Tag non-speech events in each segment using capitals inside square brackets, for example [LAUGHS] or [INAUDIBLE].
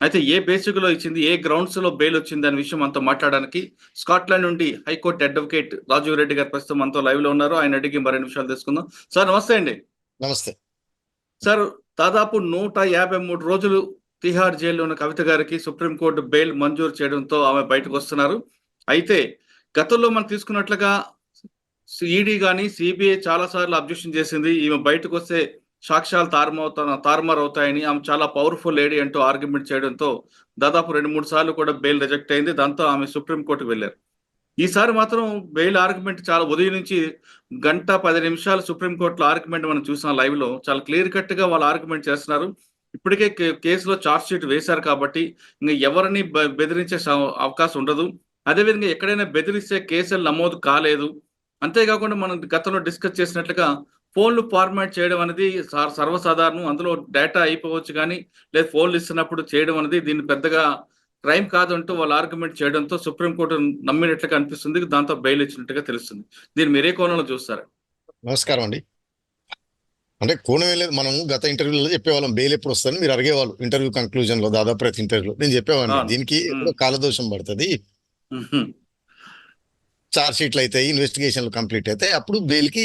అయితే ఏ బేసిక్లో ఇచ్చింది ఏ గ్రౌండ్స్లో బెయిల్ వచ్చింది అనే విషయం మనతో మాట్లాడడానికి స్కాట్లాండ్ నుండి హైకోర్టు అడ్వకేట్ రాజీవ్ రెడ్డి గారు ప్రస్తుతం మనతో లైవ్లో ఉన్నారు. ఆయన అడిగి మరిన్ని విషయాలు తెలుసుకుందాం. సార్ నమస్తే అండి. నమస్తే. సార్ దాదాపు నూట యాభై మూడు రోజులు తిహార్ జైల్లో ఉన్న కవిత గారికి సుప్రీంకోర్టు బెయిల్ మంజూరు చేయడంతో ఆమె బయటకు వస్తున్నారు. అయితే గతంలో మనం తీసుకున్నట్లుగా ఈడీ కానీ సిబిఐ చాలా సార్లు అబ్జెక్షన్ చేసింది ఈమె బయటకు వస్తే సాక్ష్యాలు తారుమవుతా తారుమారు అవుతాయని ఆమె చాలా పవర్ఫుల్ లేడీ అంటూ ఆర్గ్యుమెంట్ చేయడంతో దాదాపు రెండు మూడు సార్లు కూడా బెయిల్ రిజెక్ట్ అయింది. దాంతో ఆమె సుప్రీంకోర్టుకు వెళ్ళారు. ఈసారి మాత్రం బెయిల్ ఆర్గ్యుమెంట్ చాలా ఉదయం నుంచి గంట పది నిమిషాలు సుప్రీంకోర్టులో ఆర్గ్యుమెంట్ మనం చూసాం లైవ్లో. చాలా క్లియర్ కట్గా వాళ్ళు ఆర్గ్యుమెంట్ చేస్తున్నారు. ఇప్పటికే కే- కేసులో చార్జ్ షీట్ వేశారు కాబట్టి ఇంకా ఎవరిని బె- బెదిరించే అవకాశం ఉండదు. అదేవిధంగా ఎక్కడైనా బెదిరిస్తే కేసులు నమోదు కాలేదు. అంతేకాకుండా మనం గతంలో డిస్కస్ చేసినట్లుగా ఫోన్లు ఫార్మాట్ చేయడం అనేది సర్వసాధారణం. అందులో డేటా అయిపోవచ్చు కానీ లేదా ఫోన్లు ఇస్తున్నప్పుడు చేయడం అనేది దీన్ని పెద్దగా క్రైమ్ కాదంటూ వాళ్ళు ఆర్గ్యుమెంట్ చేయడంతో సుప్రీంకోర్టు నమ్మినట్లుగా అనిపిస్తుంది. దాంతో బెయిల్ ఇచ్చినట్టుగా తెలుస్తుంది. దీన్ని మీరే కోణంలో చూస్తారు? నమస్కారం అండి. అంటే కోణం ఏం లేదు. మనం గత ఇంటర్వ్యూలో చెప్పేవాళ్ళం బెయిల్ ఎప్పుడు వస్తుందని మీరు అడిగేవాళ్ళు. ఇంటర్వ్యూ కన్క్లూజన్లో దాదాపు ప్రతి ఇంటర్వ్యూలో. నేను చెప్పేవాడిని. దీనికి కాలదోషం పడుతుంది. చార్జ్ షీట్లు అవుతాయి ఇన్వెస్టిగేషన్లు కంప్లీట్ అయితే అప్పుడు బెయిల్కి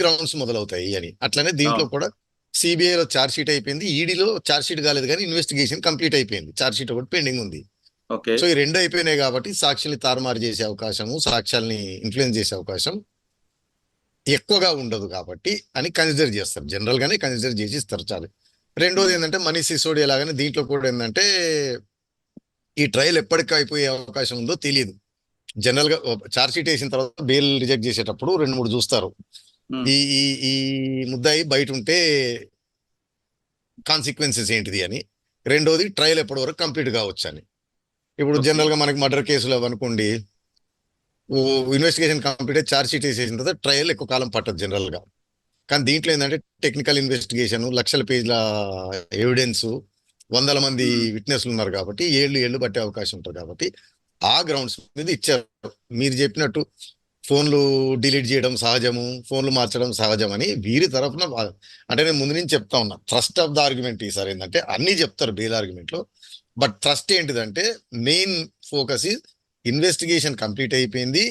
గ్రౌండ్స్ మొదలవుతాయి అని. అట్లనే దీంట్లో. కూడా సిబిఐ లో చార్జ్ షీట్ అయిపోయింది ఈడీలో చార్జ్ షీట్ కాలేదు కానీ ఇన్వెస్టిగేషన్ కంప్లీట్ అయిపోయింది చార్జ్ షీట్ ఒకటి పెండింగ్ ఉంది. ఓకే. సో ఈ రెండు అయిపోయినాయి కాబట్టి సాక్షుల్ని తారుమారు చేసే అవకాశము సాక్ష్యాల్ని ఇన్ఫ్లుయెన్స్ చేసే అవకాశం ఎక్కువగా ఉండదు కాబట్టి అని కన్సిడర్ చేస్తారు. జనరల్ గానే కన్సిడర్ చేసి ఇస్తారు చాలు. రెండోది ఏంటంటే మనీ సిసోడి లాగానే దీంట్లో కూడా ఏంటంటే ఈ ట్రయల్ ఎప్పటికి అయిపోయే అవకాశం ఉందో తెలియదు జనరల్గా చార్జ్ షీట్ వేసిన తర్వాత బెయిల్ రిజెక్ట్ చేసేటప్పుడు రెండు మూడు చూస్తారు. ఈ ఈ ఈ ముద్దాయి బయట ఉంటే కాన్సిక్వెన్సెస్ ఏంటిది అని రెండోది ట్రయల్ ఎప్పటి వరకు కంప్లీట్ కావచ్చు అని ఇప్పుడు. జనరల్గా మనకి మర్డర్ కేసులు అనుకోండి ఇన్వెస్టిగేషన్ కంప్లీట్ అయ్యి చార్జ్ షీట్ వేసేసిన తర్వాత ట్రయల్ ఎక్కువ కాలం పట్టదు జనరల్గా కానీ దీంట్లో ఏంటంటే టెక్నికల్ ఇన్వెస్టిగేషన్ లక్షల పేజీల ఎవిడెన్స్ వందల మంది. విట్నెస్లు ఉన్నారు కాబట్టి ఏళ్ళు ఏళ్ళు పట్టే అవకాశం ఉంటుంది కాబట్టి ఆ గ్రౌండ్స్ మీద ఇచ్చారు. మీరు చెప్పినట్టు ఫోన్లు డిలీట్ చేయడం సహజము ఫోన్లు మార్చడం సహజం అని వీరి తరఫున అంటే నేను ముందు నుంచి చెప్తా ఉన్నా. ట్రస్ట్ ఆఫ్ ద ఆర్గ్యుమెంట్ ఈసారి ఏంటంటే అన్ని చెప్తారు బెయిల్ ఆర్గ్యుమెంట్లో బట్ ట్రస్ట్ ఏంటిదంటే మెయిన్ ఫోకస్ ఇన్వెస్టిగేషన్ కంప్లీట్ అయిపోయింది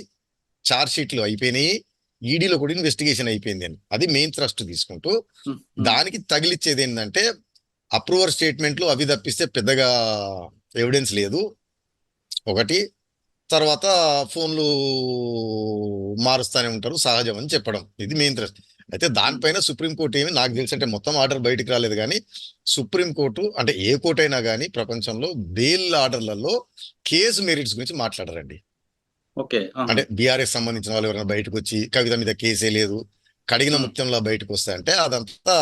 చార్జ్ షీట్లు అయిపోయినాయి ఈడీలో కూడా ఇన్వెస్టిగేషన్ అయిపోయింది అని. అది మెయిన్ ట్రస్ట్ తీసుకుంటూ మ్మ్. దానికి తగిలిచ్చేది ఏంటంటే అప్రూవర్ స్టేట్మెంట్లు అవి తప్పిస్తే పెద్దగా ఎవిడెన్స్ లేదు. ఒకటి తర్వాత ఫోన్లు మారుస్తానే ఉంటారు సహజం అని చెప్పడం. ఇది మెయిన్ థ్రెస్ట్ అయితే దానిపైన సుప్రీంకోర్టు ఏమి నాకు తెలిసి అంటే మొత్తం ఆర్డర్ బయటికి రాలేదు కానీ సుప్రీంకోర్టు అంటే ఏ కోర్టు అయినా కానీ ప్రపంచంలో బెయిల్ ఆర్డర్లలో కేసు మెరిట్స్ గురించి మాట్లాడరండి. ఓకే. అంటే బీఆర్ఎస్ సంబంధించిన వాళ్ళు ఎవరైనా బయటకు వచ్చి కవిత మీద కేసే లేదు కడిగిన. ముత్యంలో బయటకు వస్తాయంటే అదంతా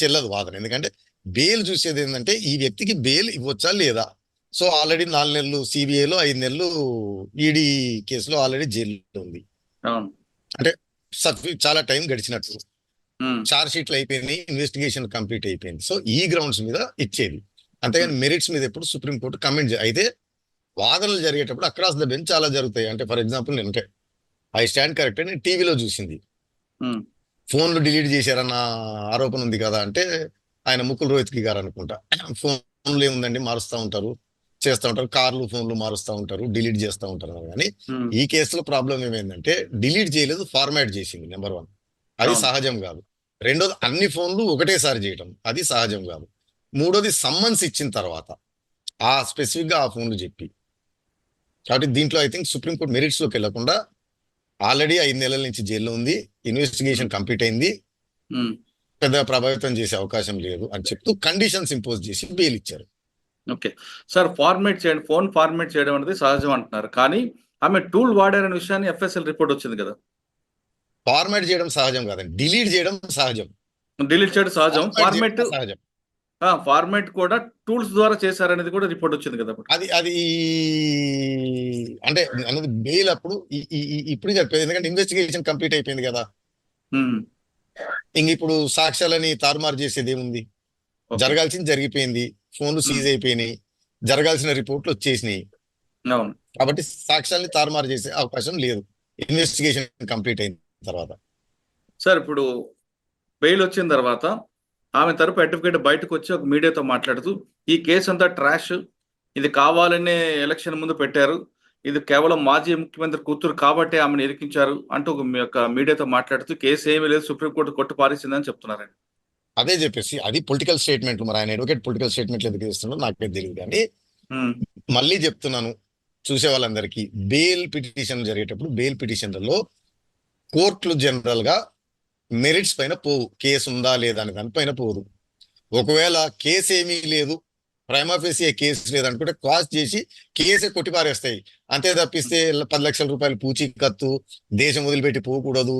చెల్లదు వాదన. ఎందుకంటే బెయిల్ చూసేది ఏంటంటే ఈ వ్యక్తికి బెయిల్ ఇవ్వచ్చా లేదా? సో ఆల్రెడీ నాలుగు నెలలు సిబిఐలో ఐదు నెలలు ఈడీ కేసులో ఆల్రెడీ జైల్లో ఉంది సఫీ చాలా టైం గడిచినట్టు. చార్జ్ షీట్లు అయిపోయినాయి ఇన్వెస్టిగేషన్ కంప్లీట్ అయిపోయింది. సో ఈ గ్రౌండ్స్ మీద ఇచ్చేది. అంతేగాని మెరిట్స్ మీద ఎప్పుడు సుప్రీంకోర్టు కమెంట్ అయితే వాదనలు జరిగేటప్పుడు అక్రాస్ ద బెంచ్ చాలా జరుగుతాయి. అంటే ఫర్ ఎగ్జాంపుల్ నేను అంటే ఐ స్టాండ్ కరెక్ట్ నేను టీవీలో చూసింది. ఫోన్లు డిలీట్ చేశారన్న ఆరోపణ ఉంది కదా అంటే ఆయన ముకుల్ రోహిత్కి గారు అనుకుంటా [CLEARS THROAT] ఫోన్లు ఏముందండి? మారుస్తూ ఉంటారు. చేస్తూ ఉంటారు కార్లు ఫోన్లు మారుస్తూ ఉంటారు డిలీట్ చేస్తూ ఉంటారు కానీ. ఈ కేసులో ప్రాబ్లం ఏమైందంటే డిలీట్ చేయలేదు ఫార్మాట్ చేసింది నెంబర్ వన్. అది. సహజం కాదు. రెండోది అన్ని ఫోన్లు ఒకటేసారి చేయటం అది సహజం కాదు. మూడోది సమ్మన్స్ ఇచ్చిన తర్వాత ఆ స్పెసిఫిక్గా ఆ ఫోన్లు చెప్పి. కాబట్టి దీంట్లో ఐ థింక్ సుప్రీంకోర్టు మెరిట్స్లోకి వెళ్ళకుండా ఆల్రెడీ ఐదు నెలల నుంచి జైల్లో ఉంది ఇన్వెస్టిగేషన్ కంప్లీట్ అయింది. మ్మ్. పెద్దగా ప్రభావితం చేసే అవకాశం లేదు అని చెప్తూ కండిషన్స్ ఇంపోజ్ చేసి బెయిల్ ఇచ్చారు. ఓకే. సార్ ఫార్మేట్ చేయండి ఫోన్ ఫార్మేట్ చేయడం అనేది సహజం అంటున్నారు. కానీ ఆమె టూల్ వాడారనే విషయాన్ని ఎఫ్ఎస్ఎల్ రిపోర్ట్ వచ్చింది కదా. ఫార్మాట్ చేయడం సహజం కాదండి. డిలీట్ చేయడం సహజం. డిలీట్ చేయడం సహజం. ఫార్మేట్ సహజం. ఫార్మేట్ కూడా టూల్స్ ద్వారా చేశారనేది కూడా రిపోర్ట్ వచ్చింది కదా అది అది అంటే అన్నది బెయిల్ అప్పుడు ఇప్పుడు చెప్పేది ఎందుకంటే ఇన్వెస్టిగేషన్ కంప్లీట్ అయిపోయింది కదా. ఇంక ఇప్పుడు సాక్ష్యాలని తారుమారు చేసేది ఏముంది. జరగాల్సింది జరిగిపోయింది. ఫోన్లు సీజ్ అయిపోయినాయి. జరగాల్సిన రిపోర్ట్లు వచ్చేసినాయి. కాబట్టి సాక్ష్యాల్ని తారుమారు చేసే అవకాశం లేదు. ఇన్వెస్టిగేషన్ కంప్లీట్ అయిన తర్వాత. సార్ ఇప్పుడు బెయిల్ వచ్చిన తర్వాత ఆమె తరపు అడ్వకేట్ బయటకు వచ్చి ఒక మీడియాతో మాట్లాడుతూ ఈ కేసు అంతా ట్రాష్. ఇది కావాలనే ఎలక్షన్ ముందు పెట్టారు. ఇది కేవలం మాజీ ముఖ్యమంత్రి కూతురు కాబట్టి ఆమెను ఇరికించారు అంటూ ఒక మీడియాతో మాట్లాడుతూ కేసు ఏమీ లేదు. సుప్రీంకోర్టు కొట్టు పారేసిందని చెప్తున్నారండి. అదే చెప్పేసి అది పొలిటికల్ స్టేట్మెంట్ మరి ఆయన అడ్వకేట్ పొలిటికల్ స్టేట్మెంట్లు ఎందుకు ఇస్తున్నారో నాకే తెలియదు కానీ మళ్ళీ చెప్తున్నాను చూసే వాళ్ళందరికీ బెయిల్ పిటిషన్ జరిగేటప్పుడు బెయిల్ పిటిషన్లలో కోర్టులు జనరల్గా మెరిట్స్ పైన పోవు. కేసు ఉందా లేదా అనే దానిపైన పోదు. ఒకవేళ కేసు ఏమీ లేదు ప్రైమాఫేసి కేసు లేదనుకుంటే క్వాష్ చేసి కేసే కొట్టిపారేస్తాయి. అంతే తప్పిస్తే పది లక్షల రూపాయలు పూచీకత్తు దేశం వదిలిపెట్టి పోకూడదు.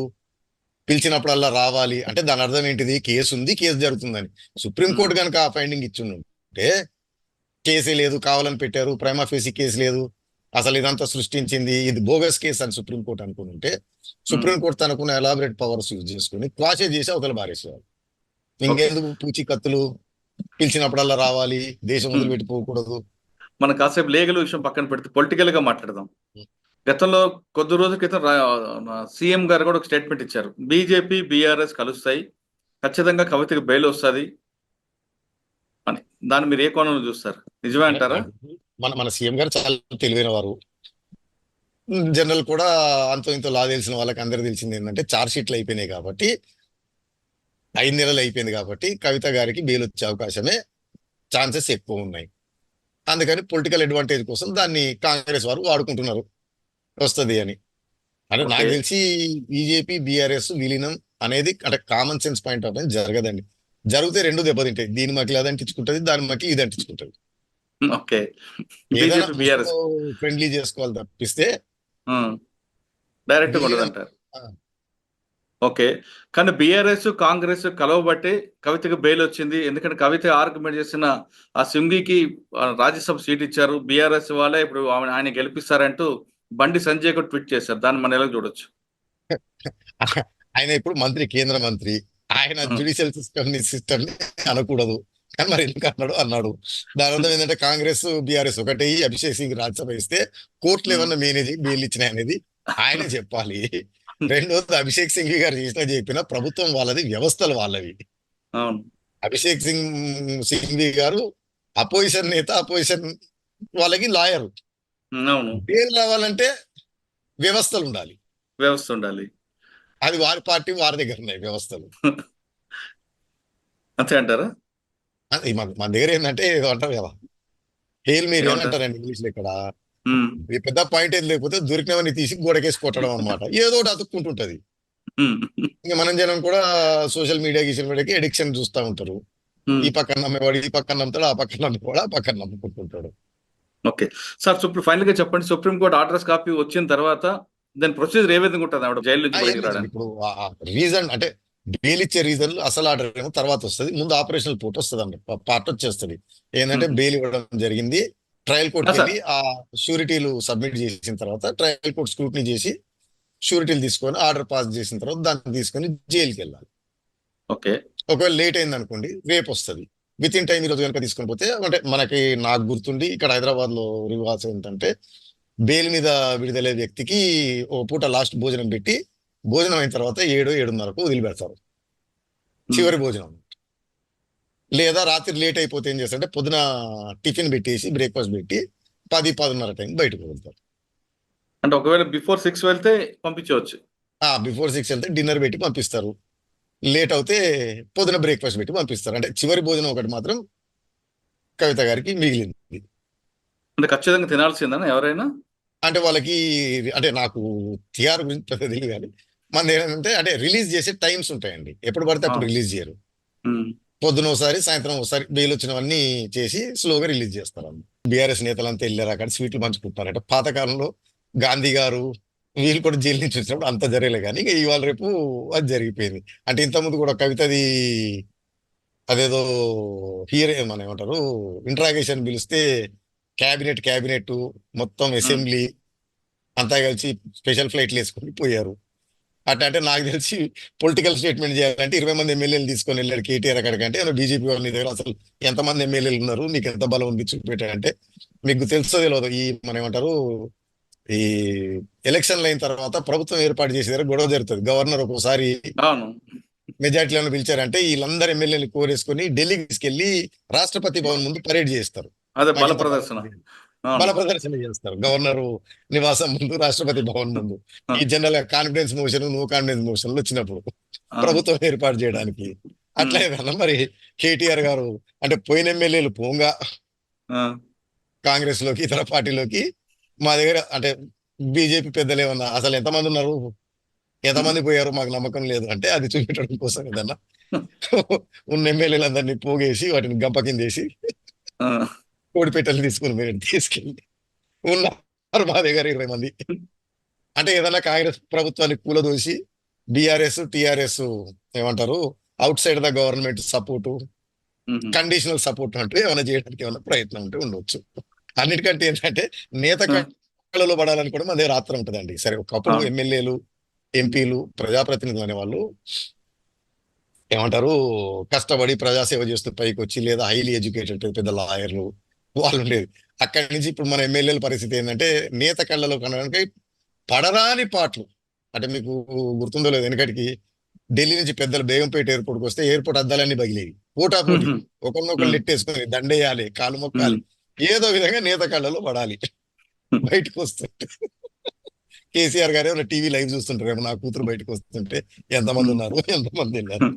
పిలిచినప్పుడల్లా రావాలి. అంటే దాని అర్థం ఏంటిది? కేసు ఉంది కేసు జరుగుతుందని. సుప్రీంకోర్టు కనుక ఆ ఫైండింగ్ ఇచ్చిందంటే కేసే లేదు కావాలని పెట్టారు ప్రైమా ఫేసి కేసు లేదు. అసలు ఇదంతా సృష్టించింది ఇది బోగస్ కేసు అని సుప్రీంకోర్టు అనుకుని ఉంటే సుప్రీంకోర్టు తనకున్న ఎలాబరేట్ పవర్స్ యూజ్ చేసుకుని క్వాషే చేసి అవతల బారేసేవారు ఇంకెందుకు పూచి కత్తులు? పిలిచినప్పుడల్లా రావాలి దేశం Hmm. వదిలిపెట్టి పోకూడదు. మనం కాసేపు లీగల్ విషయం పక్కన పెడితే పొలిటికల్గా మాట్లాడదాం. గతంలో కొద్ది రోజుల క్రితం సీఎం గారు కూడా ఒక స్టేట్మెంట్ ఇచ్చారు. బీజేపీ బీఆర్ఎస్ కలుస్తాయి. ఖచ్చితంగా కవితకి బెయిల్ వస్తుంది అని. దాన్ని మీరు ఏ కోణంలో చూస్తారు? నిజమే అంటారా? మన మన సీఎం గారు చాలా తెలివైన వారు. జనరల్ కూడా అంతో ఇంతో లా తెలిసిన వాళ్ళకి అందరు తెలిసింది ఏంటంటే చార్జ్ షీట్లు అయిపోయినాయి కాబట్టి ఐదు నెలలు అయిపోయింది కాబట్టి కవిత గారికి బెయిల్ వచ్చే అవకాశమే ఛాన్సెస్ ఎక్కువ ఉన్నాయి. అందుకని పొలిటికల్ అడ్వాంటేజ్ కోసం దాన్ని కాంగ్రెస్ వారు వాడుకుంటున్నారు. వస్తుంది అని. అంటే నాకు. తెలిసి బీజేపీ బీఆర్ఎస్ విలీనం అనేది అంటే కామన్ సెన్స్ పాయింట్ ఆఫ్ జరగదండి. జరిగితే రెండు దెబ్బతింటాయి. దీని మకి అది అంటించుకుంటది దాని మకి ఇది అంటించుకుంటది. ఓకే. BJP BRS. ఫ్రెండ్లీ చేసుకోవాలి తప్పిస్తే డైరెక్ట్ ఉండదంటారు. ఓకే. కానీ బీఆర్ఎస్ కాంగ్రెస్ కలవబట్టే కవితకు బెయిల్ వచ్చింది. ఎందుకంటే కవిత ఆర్గ్యుమెంట్ చేసిన ఆ సింగికి రాజ్యసభ సీట్ ఇచ్చారు. బీఆర్ఎస్ వాళ్ళే ఇప్పుడు ఆయన గెలిపిస్తారంటూ బండి సంజయ్ కూడా ట్వీట్ చేశారు. దాన్ని మన ఎలా చూడొచ్చు. [LAUGHS] ఆయన ఇప్పుడు మంత్రి కేంద్ర మంత్రి. ఆయన. జ్యుడిషియల్ సిస్టమ్ని సిస్టమ్ని అనకూడదు. కానీ మరి ఎందుకు అన్నాడు? అన్నాడు. దాని అర్థం ఏంటంటే కాంగ్రెస్ బీఆర్ఎస్ ఒకటి అభిషేక్ సింగ్ రాజ్యసభ ఇస్తే కోర్టులు ఏమన్నా మేనేజ్ బెయిల్ ఇచ్చినాయి అనేది ఆయనే చెప్పాలి. రెండోది అభిషేక్ సింగ్ గారు చేసిన చెప్పిన ప్రభుత్వం వాళ్ళది వ్యవస్థలు వాళ్ళవి. అభిషేక్ సింగ్ సింఘ్వి గారు అపోజిషన్ నేత అపోజిషన్ వాళ్ళకి లాయర్. బెయిల్ రావాలంటే వ్యవస్థలు ఉండాలి. వ్యవస్థ ఉండాలి. అది వారి పార్టీ వారి దగ్గర ఉన్నాయి వ్యవస్థలు. [LAUGHS] అంతే అంటారా? మన దగ్గర ఏంటంటే ఏదో అంటారు కదా. హేల్ మీరు ఏమంటారు? ఏమంటారండి ఇంగ్లీష్లో ఇక్కడ ఇది పెద్ద పాయింట్ ఏం లేకపోతే దొరికినవన్నీ తీసి గోడకేసి కొట్టడం అనమాట ఏదో ఒకటి అతుక్కుంటుంటది. ఇంకా మనం జనం కూడా సోషల్ మీడియా గీసల్ మీడియాకి ఎడిక్షన్ చూస్తూ ఉంటారు. ఈ పక్కన నమ్మేవాడు ఈ పక్కన నమ్ముతాడు ఆ పక్కన నమ్మేవాడు ఆ పక్కన నమ్ముకుంటుంటాడు. ఓకే. సార్ సుప్రీం ఫైనల్గా చెప్పండి. సుప్రీంకోర్టు ఆర్డర్స్ కాపీ వచ్చిన తర్వాత దాని ప్రొసీజర్ ఏ విధంగా ఉంటుంది? ఆవిడ జైలు నుంచి బయటకు. రావడానికి. ఇప్పుడు రీజన్ అంటే బెయిల్ ఇచ్చే రీజన్ అసలు ఆర్డర్ ఏమో తర్వాత వస్తుంది. ముందు ఆపరేషనల్ పోర్ట్ వస్తుంది అండి పార్ట్ వచ్చేస్తుంది. ఏంటంటే. బెయిల్ ఇవ్వడం జరిగింది. Trial court. వెళ్ళి ఆ షూరిటీలు సబ్మిట్ చేసిన తర్వాత ట్రయల్ కోర్ట్ స్క్రూటినీ చేసి షూరిటీలు తీసుకొని ఆర్డర్ పాస్ చేసిన తర్వాత దాన్ని తీసుకొని జైలుకి వెళ్ళాలి. ఓకే. ఒకవేళ లేట్ అయింది అనుకోండి రేపు వస్తుంది. విత్ ఇన్ టైం ఈరోజు కనుక తీసుకొని పోతే అంటే మనకి నాకు గుర్తుండి ఇక్కడ హైదరాబాద్లో రివాజ్ ఏంటంటే బెయిల్ మీద విడుదలయ్యే వ్యక్తికి ఓ పూట లాస్ట్ భోజనం పెట్టి భోజనం అయిన తర్వాత ఏడు ఏడున్నరకు వదిలిపెడతారు. చివరి భోజనం. లేదా రాత్రి లేట్ అయిపోతే ఏం చేస్తారంటే పొద్దున టిఫిన్ పెట్టేసి బ్రేక్ఫాస్ట్ పెట్టి పది పదిన్నర టైం బయటకు వెళ్తారు. అంటే ఒకవేళ బిఫోర్ సిక్స్ వెళ్తే పంపించవచ్చు. బిఫోర్ సిక్స్ వెళ్తే డిన్నర్ పెట్టి పంపిస్తారు. లేట్ అవుతే పొద్దున బ్రేక్ఫాస్ట్ పెట్టి పంపిస్తారు. అంటే చివరి భోజనం ఒకటి మాత్రం కవిత గారికి మిగిలింది. అంటే ఖచ్చితంగా తినాల్సిందని ఎవరైనా? అంటే వాళ్ళకి అంటే నాకు టిఆర్ గురించి పెద్ద తెలియదు కానీ మన ఏంటంటే అంటే రిలీజ్ చేసే టైమ్స్ ఉంటాయండి. ఎప్పుడు పడితే అప్పుడు. రిలీజ్ చేయరు. పొద్దున ఒకసారి సాయంత్రం ఒకసారి బెయిల్ వచ్చినవన్నీ చేసి స్లోగా రిలీజ్ చేస్తారు. బీఆర్ఎస్ నేతలంతా వెళ్ళారు అక్కడ స్వీట్లు పంచుకుంటున్నారు. అంటే పాతకాలంలో గాంధీ గారు వీళ్ళు కూడా జైలు నుంచి వచ్చినప్పుడు అంత జరగలే కానీ ఇంకా ఇవాళ రేపు అది జరిగిపోయింది. అంటే ఇంతకుముందు కూడా కవితది అదేదో హియర్ మన ఏమంటారు? ఇంట్రాగేషన్ పిలిస్తే క్యాబినెట్ క్యాబినెట్ మొత్తం అసెంబ్లీ అంతా కలిసి స్పెషల్ ఫ్లైట్లు వేసుకొని పోయారు. అట్లా అంటే నాకు తెలిసి పొలిటికల్ స్టేట్మెంట్ చేయాలంటే ఇరవై మంది ఎమ్మెల్యేలు తీసుకొని వెళ్ళాడు కేటీఆర్ అక్కడికంటే బీజేపీ వాళ్ళ దగ్గర అసలు ఎంతమంది ఎమ్మెల్యేలు ఉన్నారు? మీకు ఎంత బలం ఉంది చూపెట్టాడంటే మీకు తెలుసో తెలియదు ఈ మన ఏమంటారు? ఈ ఎలక్షన్లు అయిన తర్వాత ప్రభుత్వం ఏర్పాటు చేసే దగ్గర గొడవ జరుగుతుంది. గవర్నర్ ఒక్కోసారి మెజార్టీలను పిలిచారంటే వీళ్ళందరూ ఎమ్మెల్యేలు కోరేసుకొని ఢిల్లీకి తీసుకెళ్ళి రాష్ట్రపతి భవన్ ముందు పరేడ్ చేస్తారు. అదే బల ప్రదర్శన బల ప్రదర్శన చేస్తారు. గవర్నర్ నివాసం ముందు రాష్ట్రపతి భవన్ ముందు. ఈ general confidence motion no confidence మోషన్లు వచ్చినప్పుడు ప్రభుత్వం ఏర్పాటు చేయడానికి అట్లే కదా మరి కేటీఆర్ గారు అంటే పోయిన ఎమ్మెల్యేలు పోంగా కాంగ్రెస్లోకి ఇతర పార్టీలోకి మా దగ్గర అంటే బీజేపీ పెద్దలు ఏమన్నా అసలు ఎంతమంది ఉన్నారు? ఎంతమంది పోయారు? మాకు నమ్మకం లేదు. అంటే అది చూపించడం కోసం ఏదన్నా [LAUGHS] ఉన్న ఎమ్మెల్యేలందరినీ పోగేసి వాటిని గంప కిందేసి ఆ, కోడి పెట్టెలు తీసుకుని మీరు తీసుకెళ్ళి ఉన్నారు మా దగ్గర ఇరవై మంది. అంటే ఏదైనా కాంగ్రెస్ ప్రభుత్వాన్ని కూలదోసి బీఆర్ఎస్ టిఆర్ఎస్ ఏమంటారు? Outside the government support conditional support అంటూ ఏమైనా చేయడానికి ఏమైనా ప్రయత్నం ఉంటే ఉండొచ్చు. అన్నిటికంటే ఏంటంటే నేత ఆ. కళలో పడాలని కూడా మన దగ్గర ఆత్రం ఉంటుందండి. సరే ఒకప్పుడు. ఎమ్మెల్యేలు ఎంపీలు ప్రజాప్రతినిధులు అనేవాళ్ళు ఏమంటారు కష్టపడి ప్రజాసేవ చేస్తూ పైకి వచ్చి లేదా హైలీ ఎడ్యుకేటెడ్ పెద్ద లాయర్లు వాళ్ళు ఉండేది. అక్కడి నుంచి ఇప్పుడు మన ఎమ్మెల్యేల పరిస్థితి ఏంటంటే నేత కళ్ళలో కనడానికి పడరాని పాటలు. అంటే మీకు గుర్తుందో లేదు వెనకటికి ఢిల్లీ నుంచి పెద్దలు బేగంపేట ఎయిర్పోర్ట్కి వస్తే ఎయిర్పోర్ట్ అద్దాలన్నీ పగిలేవి. పోటాపోటీ ఒకరినొకరు ఉమ్. నెట్టేసుకొని దండేయాలి కాలు మొక్కాలి. ఏదో విధంగా నేత కళ్ళలో పడాలి. బయటకు వస్తుంటే. కేసీఆర్ గారు ఏమైనా టీవీ లైవ్ చూస్తుంటారేమో నా కూతురు బయటకు వస్తుంటే. ఎంతమంది ఉన్నారు? ఎంతమంది ఉన్నారు?